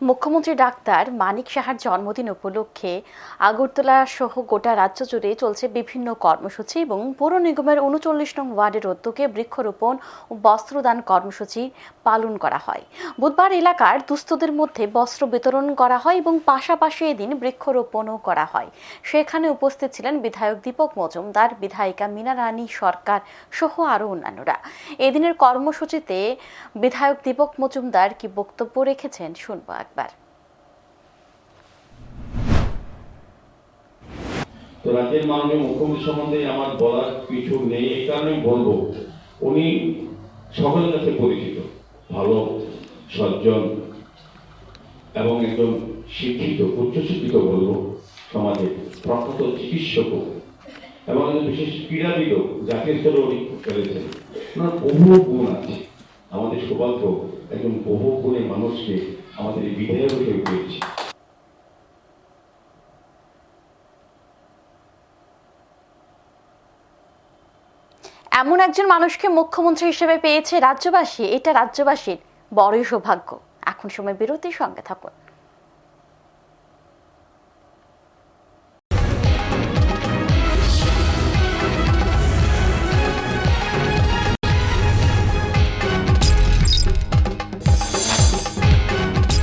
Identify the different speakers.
Speaker 1: মুখ্যমন্ত্রী ডাক্তার মানিক সাহার জন্মদিন উপলক্ষে আগরতলা সহ গোটা রাজ্য জুড়ে চলছে বিভিন্ন কর্মসূচি এবং পৌর নিগমের উনচল্লিশ নং ওয়ার্ডের উদ্যোগে বৃক্ষরোপণ ও বস্ত্রদান কর্মসূচি পালন করা হয়। বুধবার এলাকার দুস্থদের মধ্যে বস্ত্র বিতরণ করা হয় এবং পাশাপাশি এদিন বৃক্ষরোপণও করা হয়। সেখানে উপস্থিত ছিলেন বিধায়ক দীপক মজুমদার, বিধায়িকা মীনা রানী সরকার সহ আরও অন্যান্যরা। এদিনের কর্মসূচিতে বিধায়ক দীপক মজুমদার কি বক্তব্য রেখেছেন শুনব একবার
Speaker 2: তো রাজ্যের মাননীয় মুখ্যমন্ত্রী সম্বন্ধে আমার বলার কিছু নেই, এই কারণে বলব, উনি সকলের কাছে পরিচিত, ভালো, সজ্জন, এবং একজন শিক্ষিত, উচ্চশিক্ষিত বলব, সমাজে প্রখ্যাত চিকিৎসক, এবং একজন বিশেষ ক্রীড়াবিদও, জাতীয় স্তরে উনি খেলেছেন ওনার বহু গুণ আছে। আমাদের সৌভাগ্য একজন বহু গুণের মানুষকে আমাদের এই বিধায়ক পেয়েছি
Speaker 1: এমন একজন মানুষকে মুখ্যমন্ত্রী হিসেবে পেয়েছে রাজ্যবাসী, এটা রাজ্যবাসীর বড়ই সৌভাগ্য। এখন সময় বিরতির সঙ্গে থাকুন।